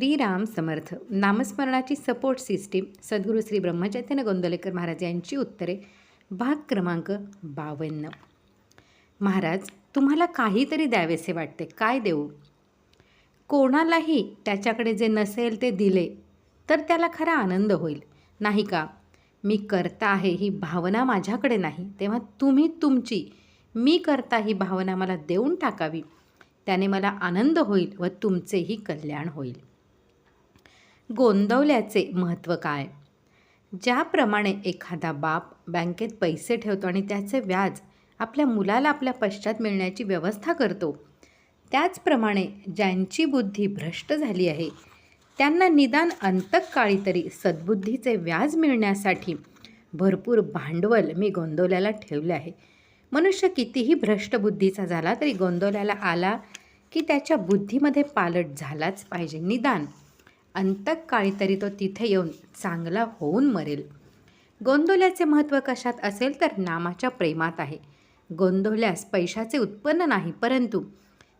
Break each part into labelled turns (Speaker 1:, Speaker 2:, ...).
Speaker 1: श्रीराम समर्थ. नामस्मरणाची support system सद्गुरू श्री ब्रह्मचैतन्य गोंदलेकर महाराज यांची उत्तरे. भाग क्रमांक बावन्न. महाराज तुम्हाला काहीतरी द्यावेसे वाटते. काय देऊ? कोणालाही त्याच्याकडे जे नसेल ते दिले तर त्याला खरा आनंद होईल. नाही का? मी करता आहे ही भावना माझ्याकडे नाही. तेव्हा तुम्ही तुमची मी करता ही भावना मला देऊन टाकावी. त्याने मला आनंद होईल व तुमचेही कल्याण होईल. गोंदवल्याचे महत्त्व काय? ज्याप्रमाणे एखादा बाप बँकेत पैसे ठेवतो आणि त्याचे व्याज आपल्या मुलाला आपल्या पश्चात मिळण्याची व्यवस्था करतो त्याचप्रमाणे ज्यांची बुद्धी भ्रष्ट झाली आहे त्यांना निदान अंतकाळी तरी सद्बुद्धीचे व्याज मिळण्यासाठी भरपूर भांडवल मी गोंदवल्याला ठेवले आहे. मनुष्य कितीही भ्रष्ट बुद्धीचा झाला तरी गोंदवल्याला आला की त्याच्या बुद्धीमध्ये पालट झालाच पाहिजे निदान. अंतकाळी तरी तो तिथे येऊन चांगला होऊन मरेल. गोंदोल्याचे महत्त्व कशात असेल तर नामाच्या प्रेमात आहे. गोंदोल्यास पैशाचे उत्पन्न नाही परंतु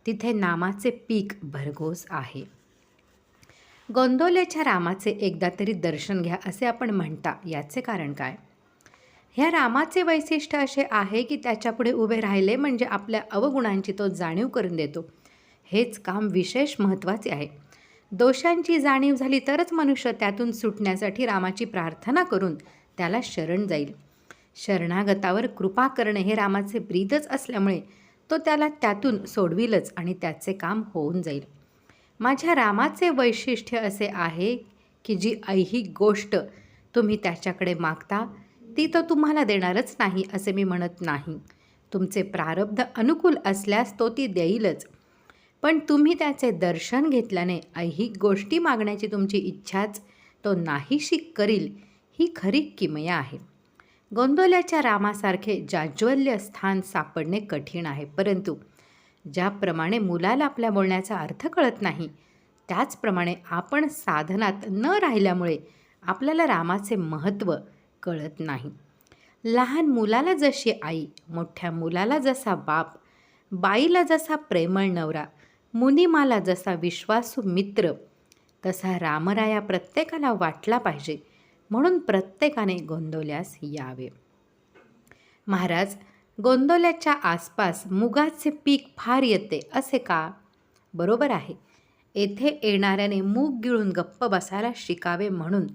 Speaker 1: तिथे नामाचे पीक भरघोस आहे. गोंदोल्याच्या रामाचे एकदा तरी दर्शन घ्या असे आपण म्हणता. याचे कारण काय? ह्या रामाचे वैशिष्ट्य असे आहे की त्याच्यापुढे उभे राहिले म्हणजे आपल्या अवगुणांची तो जाणीव करून देतो. हेच काम विशेष महत्त्वाचे आहे. दोषांची जाणीव झाली तरच मनुष्य त्यातून सुटण्यासाठी रामाची प्रार्थना करून त्याला शरण जाईल. शरणागतावर कृपा करणे हे रामाचे ब्रीदच असल्यामुळे तो त्याला त्यातून सोडविलच आणि त्याचे काम होऊन जाईल. माझ्या रामाचे वैशिष्ट्य असे आहे की जी ऐहिक गोष्ट तुम्ही त्याच्याकडे मागता ती तो तुम्हाला देणारच नाही असे मी म्हणत नाही. तुमचे प्रारब्ध अनुकूल असल्यास तो ती देईलच. पण तुम्ही त्याचे दर्शन घेतल्याने ऐहिक गोष्टी मागण्याची तुमची इच्छाच तो नाहीशी करील ही खरी किमया आहे. गोंदोल्याच्या रामासारखे जाज्वल्य स्थान सापडणे कठीण आहे परंतु ज्याप्रमाणे मुलाला आपल्या बोलण्याचा अर्थ कळत नाही त्याचप्रमाणे आपण साधनात न राहिल्यामुळे आपल्याला रामाचे महत्त्व कळत नाही. लहान मुलाला जशी आई मोठ्या मुलाला जसा बाप बाईला जसा प्रेमळ नवरा मुनिमाला जसा विश्वासू मित्र तसा रामराया प्रत्येकाला वाटला पाहिजे म्हणून प्रत्येकाने गोंदवल्यास यावे. महाराज गोंदवल्याच्या आसपास मुगाचे पीक फार येते असे का? बरोबर आहे. येथे येणाऱ्याने मूग गिळून गप्प बसायला शिकावे म्हणून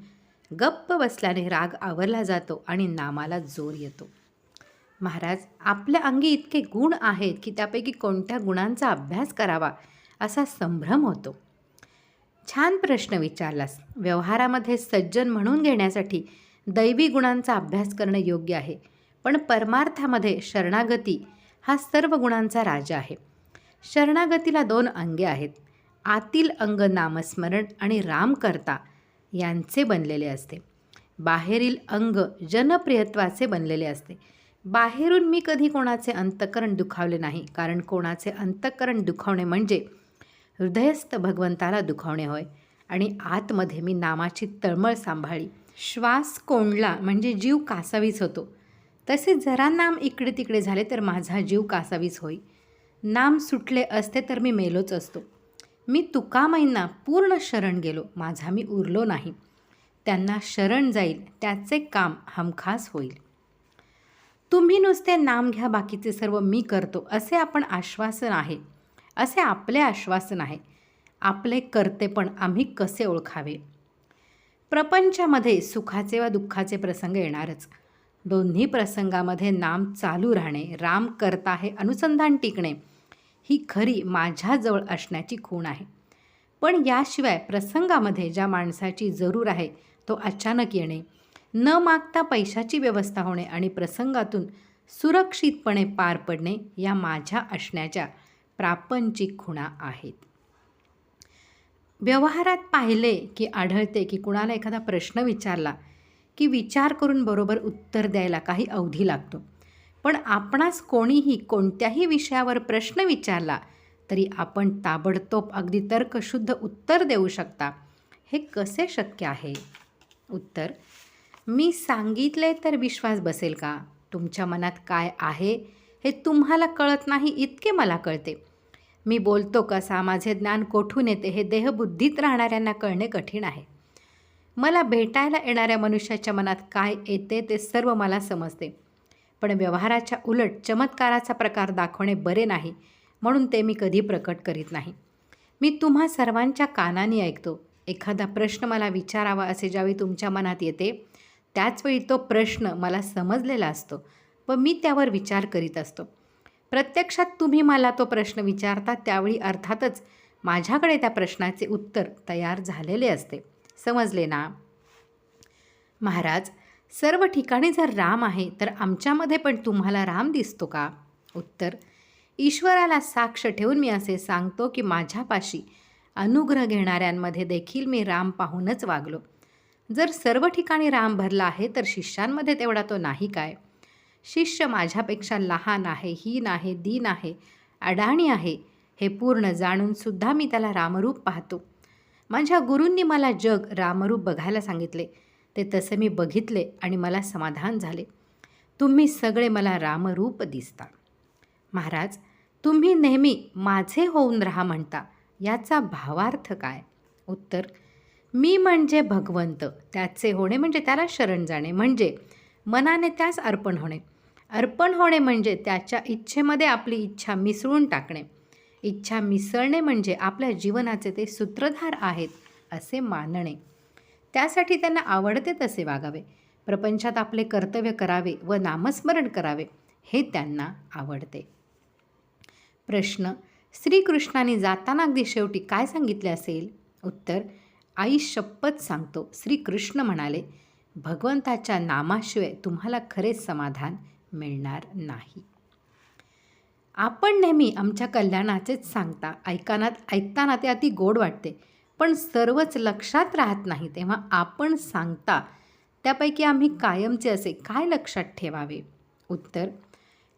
Speaker 1: गप्प बसल्याने राग आवरला जातो आणि नामाला जोर येतो. महाराज आपल्या अंगी इतके गुण आहेत की त्यापैकी कोणत्या गुणांचा अभ्यास करावा असा संभ्रम होतो. छान प्रश्न विचारलास. व्यवहारामध्ये सज्जन म्हणून घेण्यासाठी दैवी गुणांचा अभ्यास करणं योग्य आहे. पण परमार्थामध्ये शरणागती हा सर्व गुणांचा राजा आहे. शरणागतीला दोन अंगे आहेत. आतील अंग नामस्मरण आणि रामकर्ता यांचे बनलेले असते. बाहेरील अंग जनप्रियत्वाचे बनलेले असते. बाहेरून मी कधी कोणाचे अंतकरण दुखावले नाही कारण कोणाचे अंतकरण दुखावणे म्हणजे हृदयस्थ भगवंताला दुखावणे होय. आणि आतमध्ये मी नामाची तळमळ सांभाळी श्वास कोंडला म्हणजे जीव कासावीस होतो. तसे जरा नाम इकडे तिकडे झाले तर माझा जीव कासावीस होई. नाम सुटले असते तर मी मेलोच असतो. मी तुकामाईंना पूर्ण शरण गेलो. माझा मी उरलो नाही. त्यांना शरण जाईल. त्याचे काम हमखास होईल. तुम्ही नुसते नाम घ्या बाकीचे सर्व मी करतो असे आपण आश्वासन आहे. असे आपले आश्वासन आहे. आपले कर्तेपण आम्ही कसे ओळखावे? प्रपंचामध्ये सुखाचे व दुःखाचे प्रसंग येणारच. दोन्ही प्रसंगामध्ये नाम चालू राहणे राम करता हे अनुसंधान टिकणे ही खरी माझ्याजवळ असण्याची खूण आहे. पण याशिवाय प्रसंगामध्ये ज्या माणसाची जरूर आहे तो अचानक येणे न मागता पैशाची व्यवस्था होणे आणि प्रसंगातून सुरक्षितपणे पार पडणे या माझ्या असण्याच्या प्रापंचिक खुणा आहेत. व्यवहारात पाहिले की आढळते की कुणाला एखादा प्रश्न विचारला की विचार करून बरोबर उत्तर द्यायला काही अवधी लागतो. पण आपणास कोणीही कोणत्याही विषयावर प्रश्न विचारला तरी आपण ताबडतोब अगदी तर्कशुद्ध उत्तर देऊ शकता. हे कसे शक्य आहे? उत्तर मी सांगितले तर विश्वास बसेल का? तुमच्या मनात काय आहे हे तुम्हाला कळत नाही इतके मला कळते. मी बोलतो कसा माझे ज्ञान कोठून येते हे देहबुद्धीत राहणाऱ्यांना कळणे कठीण आहे. मला भेटायला येणाऱ्या मनुष्याच्या मनात काय येते ते सर्व मला समजते. पण व्यवहाराच्या उलट चमत्काराचा प्रकार दाखवणे बरे नाही म्हणून ते मी कधी प्रकट करीत नाही. मी तुम्हा सर्वांच्या कानाने ऐकतो. एखादा प्रश्न मला विचारावा असे ज्यावेळी तुमच्या मनात येते त्याचवेळी तो प्रश्न मला समजलेला असतो व मी त्यावर विचार करीत असतो. प्रत्यक्षात तुम्ही मला तो प्रश्न विचारता त्यावेळी अर्थातच माझ्याकडे त्या प्रश्नाचे उत्तर तयार झालेले असते. समजले ना? महाराज सर्व ठिकाणी जर राम आहे तर आमच्यामध्ये पण तुम्हाला राम दिसतो का? उत्तर ईश्वराला साक्ष ठेवून मी असे सांगतो की माझ्यापाशी अनुग्रह घेणाऱ्यांमध्ये देखील मी राम पाहूनच वागलो. जर सर्व ठिकाणी राम भरला आहे तर शिष्यांमध्ये तेवढा तो नाही काय? शिष्य माझ्यापेक्षा लहान आहे हीन आहे दीन आहे अडाणी आहे हे पूर्ण जाणूनसुद्धा मी त्याला रामरूप पाहतो. माझ्या गुरूंनी मला जग रामरूप बघायला सांगितले. ते तसे मी बघितले आणि मला समाधान झाले. तुम्ही सगळे मला रामरूप दिसता. महाराज तुम्ही नेहमी माझे होऊन राहा म्हणता याचा भावार्थ काय? उत्तर मी म्हणजे भगवंत त्याचे होणे म्हणजे त्याला शरण जाणे. म्हणजे मनाने त्यास अर्पण होणे. अर्पण होणे म्हणजे त्याच्या इच्छेमध्ये आपली इच्छा मिसळून टाकणे. इच्छा मिसळणे म्हणजे आपल्या जीवनाचे ते सूत्रधार आहेत असे मानणे. त्यासाठी त्यांना आवडते तसे वागावे. प्रपंचात आपले कर्तव्य करावे व नामस्मरण करावे हे त्यांना आवडते. प्रश्न श्रीकृष्णाने जाताना अगदी शेवटी काय सांगितले असेल? उत्तर आई शपथ सांगतो. श्रीकृष्ण म्हणाले भगवंताच्या नामाशिवाय तुम्हाला खरे समाधान मिळणार नाही. आपण नेहमी आमच्या कल्याणाचेच सांगता. ऐकानात ऐकताना ते अति गोड वाटते. पण सर्वच लक्षात राहत नाही. तेव्हा आपण सांगता त्यापैकी आम्ही कायमचे असे काय लक्षात ठेवावे? उत्तर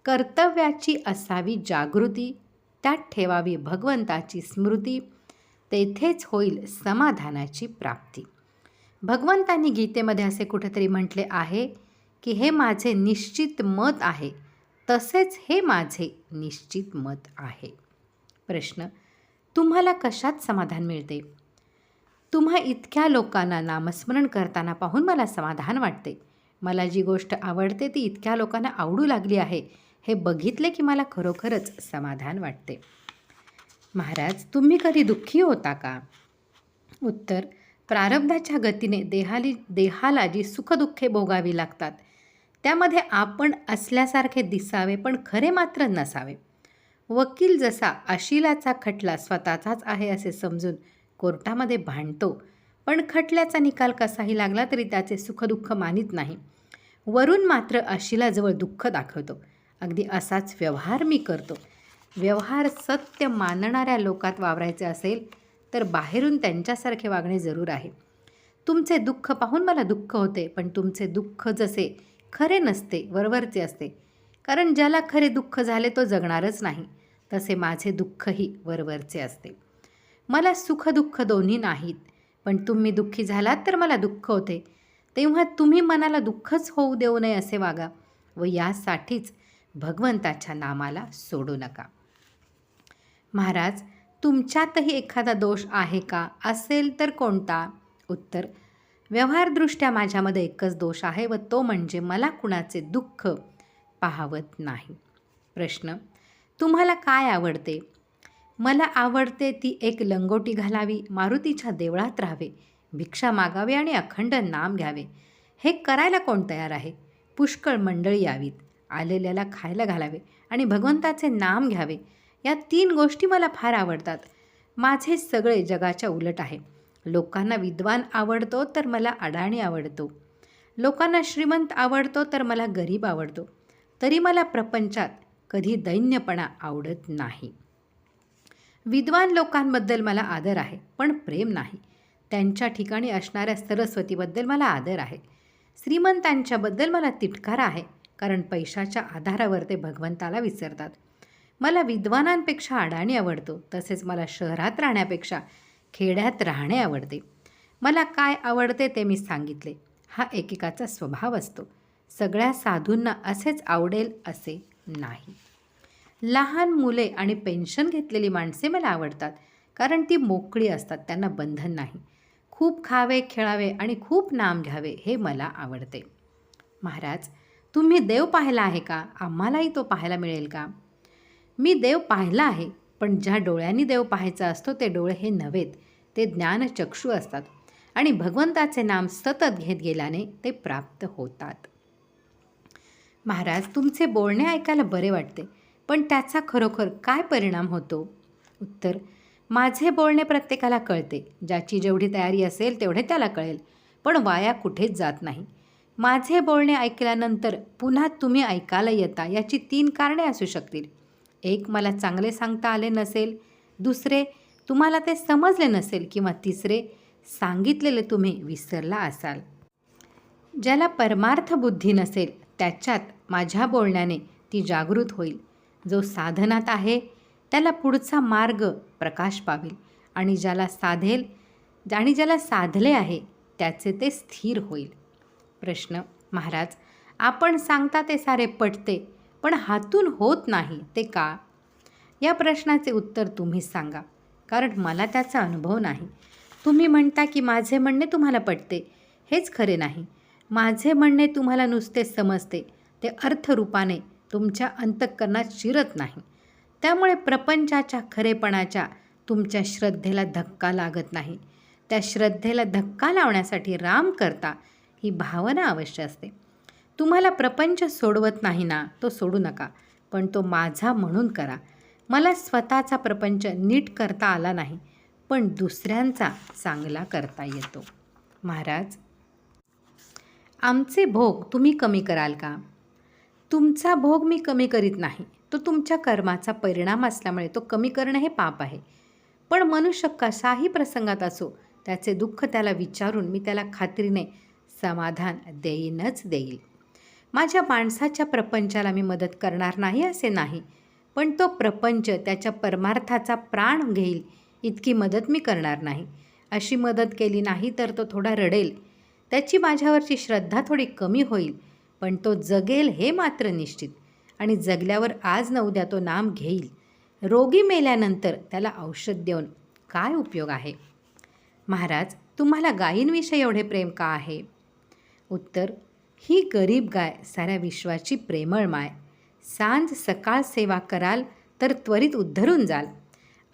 Speaker 1: कर्तव्याची असावी जागृती त्यात ठेवावी भगवंताची स्मृती तेथेच होईल समाधानाची प्राप्ती. भगवंतांनी गीतेमध्ये असे कुठेतरी म्हटले आहे की हे माझे निश्चित मत आहे तसेच हे माझे निश्चित मत आहे. प्रश्न तुम्हाला कशात समाधान मिळते? तुम्हा इतक्या लोकांना नामस्मरण करताना पाहून मला समाधान वाटते. मला जी गोष्ट आवडते ती इतक्या लोकांना आवडू लागली आहे. हे बघितले की मला खरोखरच समाधान वाटते. महाराज तुम्ही कधी दुःखी होता का? उत्तर प्रारब्धाच्या गतीने देहाली देहाला जी सुखदुःखे भोगावी लागतात. त्यामध्ये आपण असल्यासारखे दिसावे पण खरे मात्र नसावे. वकील जसा अशिलाचा खटला स्वतःचाच आहे असे समजून कोर्टामध्ये भांडतो पण खटल्याचा निकाल कसाही लागला तरी त्याचे सुखदुःख मानित नाही. वरून मात्र अशिलाजवळ दुःख दाखवतो. अगदी असाच व्यवहार मी करतो. व्यवहार सत्य मानणाऱ्या लोकात वावरायचे असेल तर बाहेरून त्यांच्यासारखे वागणे जरूर आहे. तुमचे दुःख पाहून मला दुःख होते पण तुमचे दुःख जसे खरे नसते वरवरचे असते. कारण ज्याला खरे दुःख झाले तो जगणारच नाही तसे माझे दुःखही वरवरचे असते. मला सुख दुःख दोन्ही नाहीत पण तुम्ही दुःखी झालात तर मला दुःख होते. तेव्हा तुम्ही मनाला दुःखच होऊ देऊ नये असे वागा व यासाठीच भगवंताच्या नामाला सोडू नका. महाराज तुमच्यातही एखादा दोष आहे का? असेल तर कोणता? उत्तर व्यवहारदृष्ट्या माझ्यामध्ये एकच दोष आहे व तो म्हणजे मला कुणाचे दुःख पाहवत नाही. प्रश्न तुम्हाला काय आवडते? मला आवडते ती एक लंगोटी घालावी मारुतीच्या देवळात राहावे भिक्षा मागावे आणि अखंड नाम घ्यावे. हे करायला कोण तयार आहे? पुष्कळ मंडळी यावीत आलेल्याला खायला घालावे आणि भगवंताचे नाम घ्यावे. या तीन गोष्टी मला फार आवडतात. माझे सगळे जगाच्या उलट आहे. लोकांना विद्वान आवडतो तर मला अडाणी आवडतो. लोकांना श्रीमंत आवडतो तर मला गरीब आवडतो. तरी मला प्रपंचात कधी दैन्यपणा आवडत नाही. विद्वान लोकांबद्दल मला आदर आहे पण प्रेम नाही. त्यांच्या ठिकाणी असणाऱ्या सरस्वतीबद्दल मला आदर आहे. श्रीमंतांच्याबद्दल मला तिटकारा आहे कारण पैशाच्या आधारावर ते भगवंताला विसरतात. मला विद्वानांपेक्षा अडाणी आवडतो तसेच मला शहरात राहण्यापेक्षा खेड्यात राहणे आवडते. मला काय आवडते ते मी सांगितले. हा एकेकाचा स्वभाव असतो. सगळ्या साधूंना असेच आवडेल असे नाही. लहान मुले आणि पेन्शन घेतलेली माणसे मला आवडतात कारण ती मोकळी असतात त्यांना बंधन नाही. खूप खावे खेळावे आणि खूप नाम घ्यावे हे मला आवडते. महाराज तुम्ही देव पाहिला आहे का? आम्हालाही तो पाहायला मिळेल का? मी देव पाहिला आहे पण ज्या डोळ्यांनी देव पाहायचा असतो ते डोळे हे नव्हेत. ते ज्ञानचक्षू असतात. आणि भगवंताचे नाम सतत घेत गेल्याने ते प्राप्त होतात. महाराज तुमचे बोलणे ऐकायला बरे वाटते पण त्याचा खरोखर काय परिणाम होतो? उत्तर माझे बोलणे प्रत्येकाला कळते. ज्याची जेवढी तयारी असेल तेवढे त्याला कळेल. पण वाया कुठेच जात नाही. माझे बोलणे ऐकल्यानंतर पुन्हा तुम्ही ऐकायला येता याची तीन कारणे असू शकतील. एक मला चांगले सांगता आले नसेल दुसरे तुम्हाला ते समजले नसेल किंवा तिसरे सांगितलेले तुम्ही विसरला असाल. ज्याला परमार्थ बुद्धी नसेल त्याच्यात माझ्या बोलण्याने ती जागृत होईल. जो साधनात आहे त्याला पुढचा मार्ग प्रकाश पावेल आणि ज्याला साधेल आणि ज्याला साधले आहे त्याचे ते स्थिर होईल. प्रश्न महाराज आपण सांगता ते सारे पटते पण हातून होत नाही ते का? या प्रश्नाचे उत्तर तुम्हीच सांगा. कारण मला त्याचा अनुभव नाही. तुम्ही म्हणता की माझे म्हणणे तुम्हाला पटते. हेच खरे नाही. माझे म्हणणे तुम्हाला नुसते समजते. ते अर्थरूपाने तुमच्या अंतःकरणात शिरत नाही. त्यामुळे प्रपंचाच्या खरेपणाच्या तुमच्या श्रद्धेला धक्का लागत नाही. त्या श्रद्धेला धक्का लावण्यासाठी राम करता ही भावना अवश्य असते. तुम्हाला प्रपंच सोडवत नाही ना तो सोडू नका. पण तो माझा म्हणून करा. मला स्वतःचा प्रपंच नीट करता आला नाही पण दुसऱ्यांचा चांगला करता येतो. महाराज आमचे भोग तुम्ही कमी कराल का? तुमचा भोग मी कमी करीत नाही. तो तुमच्या कर्माचा परिणाम असल्यामुळे तो कमी करणं हे पाप आहे. पण मनुष्य कशाही प्रसंगात असो त्याचे दुःख त्याला विचारून मी त्याला खात्रीने समाधान देईनच देईल. माझ्या माणसाच्या प्रपंचाला मी मदत करणार नाही असे नाही. पण तो प्रपंच त्याच्या परमार्थाचा प्राण घेईल इतकी मदत मी करणार नाही. अशी मदत केली नाही तर तो थोडा रडेल. त्याची माझ्यावरची श्रद्धा थोडी कमी होईल पण तो जगेल हे मात्र निश्चित. आणि जगल्यावर आज न उद्या तो नाम घेईल. रोगी मेल्यानंतर त्याला औषध देऊन काय उपयोग आहे? महाराज तुम्हाला गायींविषयी एवढे प्रेम का आहे? उत्तर ही गरीब गाय साऱ्या विश्वाची प्रेमळ माय. सांज सकाळ सेवा कराल तर त्वरित उद्धरून जाल.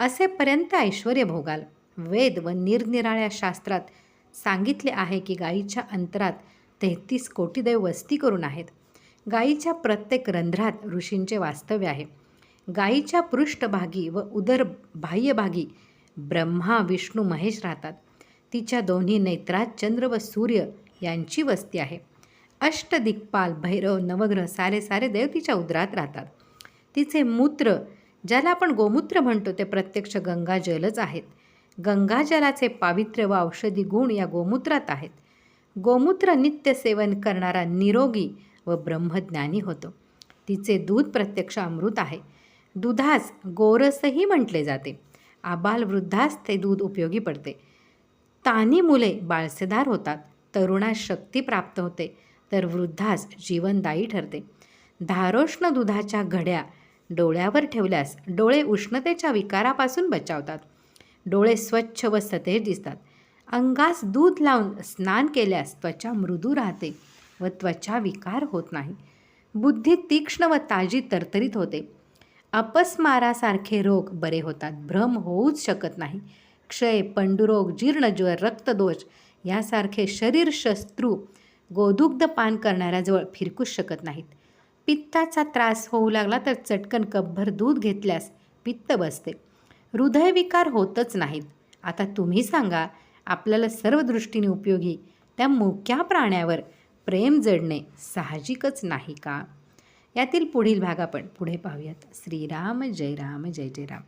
Speaker 1: असेपर्यंत ऐश्वर भोगाल. वेद व निरनिराळ्या शास्त्रात सांगितले आहे की गायीच्या अंतरात तेहतीस कोटी देव वस्ती करून आहेत. गायीच्या प्रत्येक रंध्रात ऋषींचे वास्तव्य आहे. गायीच्या पृष्ठभागी व उदर बाह्यभागी ब्रह्मा विष्णू महेश राहतात. तिच्या दोन्ही नेत्रात चंद्र व सूर्य यांची वस्ती आहे. अष्टदिक्पाल भैरव नवग्रह सारे सारे देव तिच्या उदरात राहतात. तिचे मूत्र ज्याला आपण गोमूत्र म्हणतो ते प्रत्यक्ष गंगाजलच आहेत. गंगाजलाचे पावित्र्य व औषधी गुण या गोमूत्रात आहेत. गोमूत्र नित्य सेवन करणारा निरोगी व ब्रह्मज्ञानी होतो. तिचे दूध प्रत्यक्ष अमृत आहे. दुधास गोरसही म्हटले जाते. आबालवृद्धास ते दूध उपयोगी पडते. तानी मुले बाळसेदार होतात. तरुणास शक्ती प्राप्त होते. तर वृद्धास जीवनदायी ठरते. धारोष्ण दुधाच्या घड्या डोळ्यावर ठेवल्यास डोळे उष्णतेच्या विकारापासून बचावतात. डोळे स्वच्छ व सतेज दिसतात. अंगास दूध लावून स्नान केल्यास त्वचा मृदू राहते व त्वचा विकार होत नाही. बुद्धी तीक्ष्ण व ताजी तरतरीत होते. अपस्मारासारखे रोग बरे होतात. भ्रम होऊच शकत नाही. क्षय पंडुरोग जीर्णज्वर रक्तदोष यासारखे शरीर शस्त्रू गोदुग्ध पान करणाऱ्याजवळ फिरकूच शकत नाहीत. पित्ताचा त्रास होऊ लागला तर चटकन कपभर दूध घेतल्यास पित्त बसते. हृदयविकार होतच नाहीत. आता तुम्ही सांगा आपल्याला सर्व दृष्टीने उपयोगी त्या मुक्या प्राण्यावर प्रेम जडणे साहजिकच नाही का? यातील पुढील भाग आपण पुढे पाहूयात. श्रीराम जय राम जय जय राम